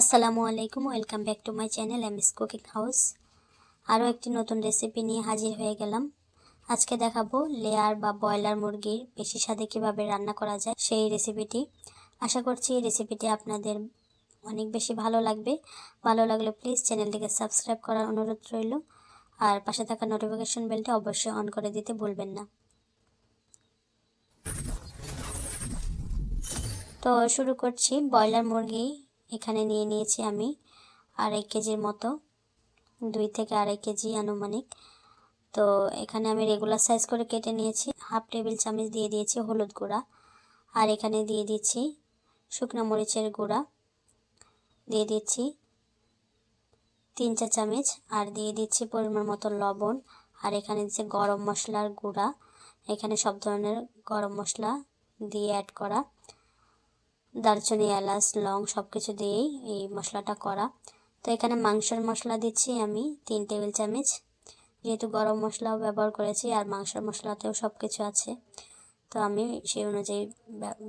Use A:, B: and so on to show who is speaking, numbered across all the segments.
A: আসসালামু আলাইকুম, welcome back to my channel M S cooking house. আরও একটি নতুন রেসিপি নিয়ে হাজির হয়ে গেলাম। আজকে দেখাবো লেয়ার বা ব্রয়লার মুরগির বেশি স্বাদে কীভাবে রান্না করা যায় সেই রেসিপিটি। আশা করছি এই রেসিপিটি আপনাদের অনেক বেশি ভালো লাগবে। ভালো লাগলে প্লিজ চ্যানেলটিকে সাবস্ক্রাইব করার অনুরোধ রইল। আর পাশে থাকা নোটিফিকেশন বেলটা অবশ্যই অন করে দিতে ভুলবেন না। তো শুরু করছি ব্রয়লার মুরগি এখানে নিয়ে নিয়েছি আমি আড়াই কেজির মতো, দুই থেকে আড়াই কেজি আনুমানিক। তো এখানে আমি রেগুলার সাইজ করে কেটে নিয়েছি হাফ টেবিল চামচ দিয়ে দিয়েছি হলুদ গুঁড়া আর এখানে দিয়ে দিচ্ছি শুকনো মরিচের গুঁড়া। দিয়ে দিচ্ছি তিন চা চামচ আর দিয়ে দিচ্ছি পরিমাণ মতো লবণ আর এখানে দিচ্ছে গরম মশলার গুঁড়া। এখানে সব ধরনের গরম মশলা দিয়ে অ্যাড করা। দারচিনি, এলাচ, লং সব কিছু দিয়েই এই মশলাটা করা। তো এখানে মাংসের মশলা দিচ্ছি আমি তিন টেবিল চামচ। যেহেতু গরম মশলাও ব্যবহার করেছি আর মাংসের মশলাতেও সব কিছু আছে, তো আমি সেই অনুযায়ী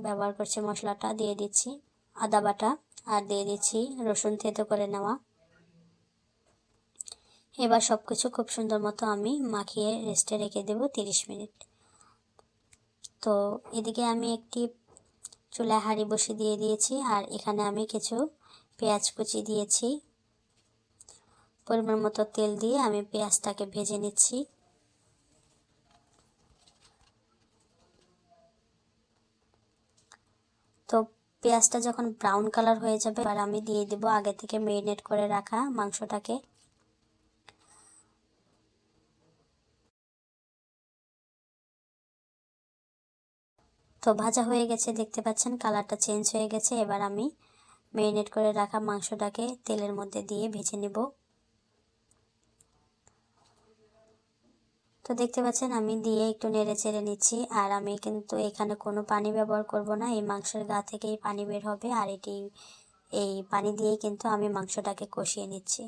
A: ব্যবহার করছি মশলাটা। দিয়ে দিচ্ছি আদা বাটা আর দিয়ে দিচ্ছি রসুন থেতো করে নেওয়া। এবার সব কিছু খুব সুন্দর মতো আমি মাখিয়ে রেস্টে রেখে দেব তিরিশ মিনিট। তো এদিকে আমি একটি চুলায় হাঁড়ি বসে দিয়ে দিয়েছি আর এখানে আমি কিছু পেঁয়াজ কুচি দিয়েছি। পরিমাণ মতো তেল দিয়ে আমি পেঁয়াজটাকে ভেজে নিচ্ছি। তো পেঁয়াজটা যখন ব্রাউন কালার হয়ে যাবে, এবার আমি দিয়ে দেব আগে থেকে মেরিনেট করে রাখা মাংসটাকে। তো ভাজা হয়ে গেছে, দেখতে পাচ্ছেন? কালারটা চেঞ্জ হয়ে গেছে। এবার আমি ম্যারিনেট করে রাখা মাংসটাকে তেলের মধ্যে দিয়ে ভেজে নেব। তো দেখতে পাচ্ছেন, আমি দিয়ে একটু নেড়ে চেড়ে নিচ্ছি। আর আমি কিন্তু এখানে কোনো পানি ব্যবহার করব না। এই মাংসের গা থেকেই পানি বের হবে। আর এটি, এই পানি দিয়েই কিন্তু আমি মাংসটাকে কষিয়ে নিচ্ছি।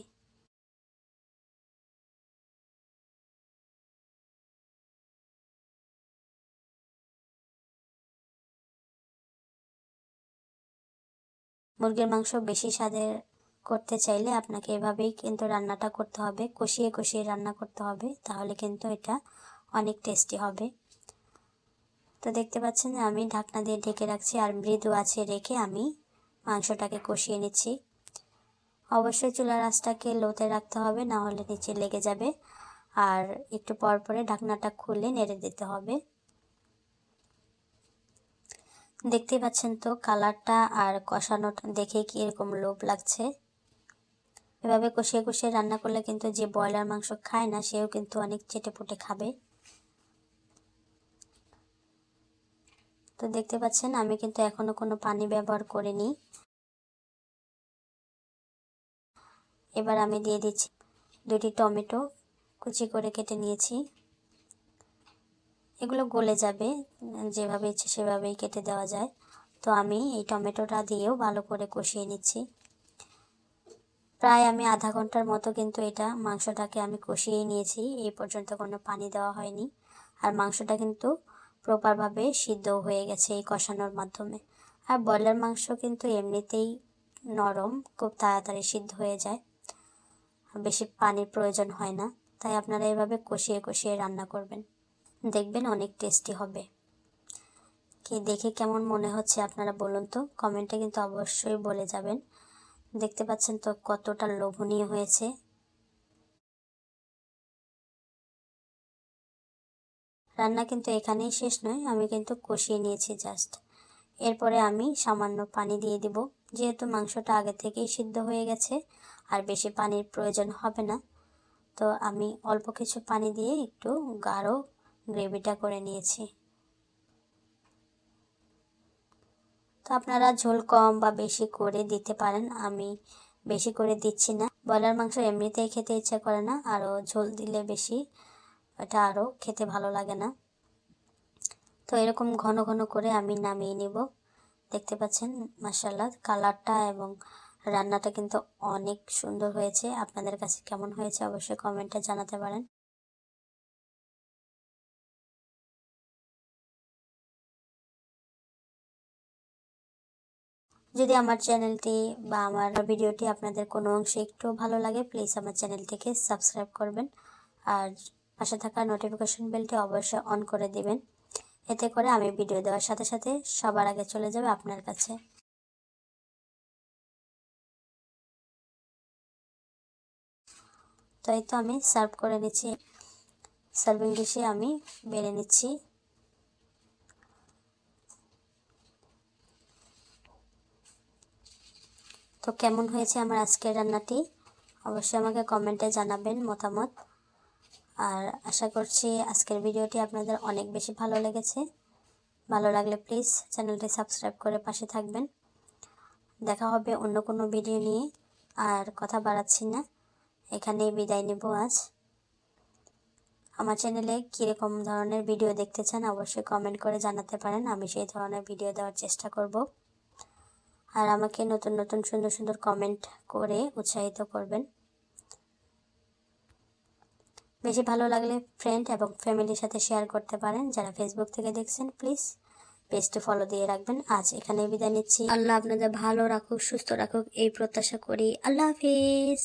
A: মুরগির মাংস বেশি স্বাদের করতে চাইলে আপনাকে এভাবেই কিন্তু রান্নাটা করতে হবে। কষিয়ে কষিয়ে রান্না করতে হবে, তাহলে কিন্তু এটা অনেক টেস্টি হবে। তো দেখতে পাচ্ছেন যে আমি ঢাকনা দিয়ে ঢেকে রাখছি আর মৃদু আছে রেখে আমি মাংসটাকে কষিয়ে নিচ্ছি। অবশ্যই চুলার আঁচটাকে লোতে রাখতে হবে, না হলে নিচে লেগে যাবে। আর একটু পর পরে ঢাকনাটা খুলে নেড়ে দিতে হবে। দেখতে পাচ্ছেন তো কালারটা আর কষানোটা দেখে কি এরকম লোভ লাগছে। এভাবে কষিয়ে কষিয়ে রান্না করলে কিন্তু যে ব্রয়লার মাংস খায় না, সেও কিন্তু অনেক চেটে পুটে খাবে। তো দেখতে পাচ্ছেন, আমি কিন্তু এখনও কোনো পানি ব্যবহার করিনি। এবার আমি দিয়ে দিচ্ছি দুটি টমেটো, কুচি করে কেটে নিয়েছি। এগুলো গলে যাবে, যেভাবে ইচ্ছে সেভাবেই কেটে দেওয়া যায়। তো আমি এই টমেটোটা দিয়েও ভালো করে কষিয়ে নিচ্ছি। প্রায় আমি আধা ঘণ্টার মতো কিন্তু এটা মাংসটাকে আমি কষিয়ে নিয়েছি। এই পর্যন্ত কোনো পানি দেওয়া হয়নি। আর মাংসটা কিন্তু প্রপারভাবে সিদ্ধ হয়ে গেছে এই কষানোর মাধ্যমে। আর ব্রয়লার মাংস কিন্তু এমনিতেই নরম, খুব তাড়াতাড়ি সিদ্ধ হয়ে যায়। বেশি পানির প্রয়োজন হয় না। তাই আপনারা এভাবে কষিয়ে কষিয়ে রান্না করবেন। দেখবেন অনেক টেস্টি হবে। কি দেখে কেমন মনে হচ্ছে আপনারা বলুন তো কমেন্টে কিন্তু অবশ্যই বলে যাবেন। দেখতে পাচ্ছেন তো কতটা লোভনীয় হয়েছে। রান্না কিন্তু এখানেই শেষ নয়, আমি কিন্তু কষিয়ে নিয়েছি জাস্ট এরপরে আমি সামান্য পানি দিয়ে দিব, যেহেতু মাংসটা আগে থেকেই সিদ্ধ হয়ে গেছে, আর বেশি পানির প্রয়োজন হবে না। তো আমি অল্প কিছু পানি দিয়ে একটু গাঢ় গ্রেভিটা করে নিয়েছি। তো আপনারা ঝোল কম বা বেশি করে দিতে পারেন, আমি বেশি করে দিচ্ছি না। ব্রয়লার মাংস এমনিতেই খেতে ইচ্ছা করে না, আরও ঝোল দিলে বেশি, এটা আরও খেতে ভালো লাগে না। তো এরকম ঘন ঘন করে আমি নামিয়ে নিব। দেখতে পাচ্ছেন মাসাল্লাহ কালারটা এবং রান্নাটা কিন্তু অনেক সুন্দর হয়েছে। আপনাদের কাছে কেমন হয়েছে অবশ্যই কমেন্টে জানাতে পারেন। যদি আমার চ্যানেলটি বা আমার ভিডিওটি আপনাদের কোনো অংশে একটু ভালো লাগে প্লিজ আমার চ্যানেলটিকে সাবস্ক্রাইব করবেন। আর পাশে থাকা নোটিফিকেশন বেলটি অবশ্যই অন করে দিবেন। এতে করে আমি ভিডিও দেওয়ার সাথে সাথে সবার আগে চলে যাবে আপনার কাছে। তো এই তো আমি সার্ভ করে নিচ্ছি। সার্ভিং ডিশে আমি বেড়ে নিচ্ছি। তো কেমন হয়েছে আমার আজকের রান্নাটি? অবশ্যই আমাকে কমেন্টে জানাবেন মতামত। আর আশা করছি আজকের ভিডিওটি আপনাদের অনেক বেশি ভালো লেগেছে। ভালো লাগলে প্লিজ চ্যানেলটি সাবস্ক্রাইব করে পাশে থাকবেন। দেখা হবে অন্য কোনো ভিডিও নিয়ে আর কথা বাড়াচ্ছি না। এখানেই বিদায় নেব আজ। আমার চ্যানেলে কীরকম ধরনের ভিডিও দেখতে চান অবশ্যই কমেন্ট করে জানাতে পারেন। আমি সেই ধরনের ভিডিও দেওয়ার চেষ্টা করব। আর আমাকে নতুন নতুন, সুন্দর সুন্দর কমেন্ট করে উৎসাহিত করবেন। বেশি ভালো লাগলে ফ্রেন্ড এবং ফ্যামিলির সাথে শেয়ার করতে পারেন। যারা ফেসবুক থেকে দেখছেন প্লিজ পেজটি ফলো দিয়ে রাখবেন। আজ এখানে বিদায় নিচ্ছি। আল্লাহ আপনাদের ভালো রাখুক, সুস্থ রাখুক, এই প্রত্যাশা করি। আল্লাহ হাফিজ।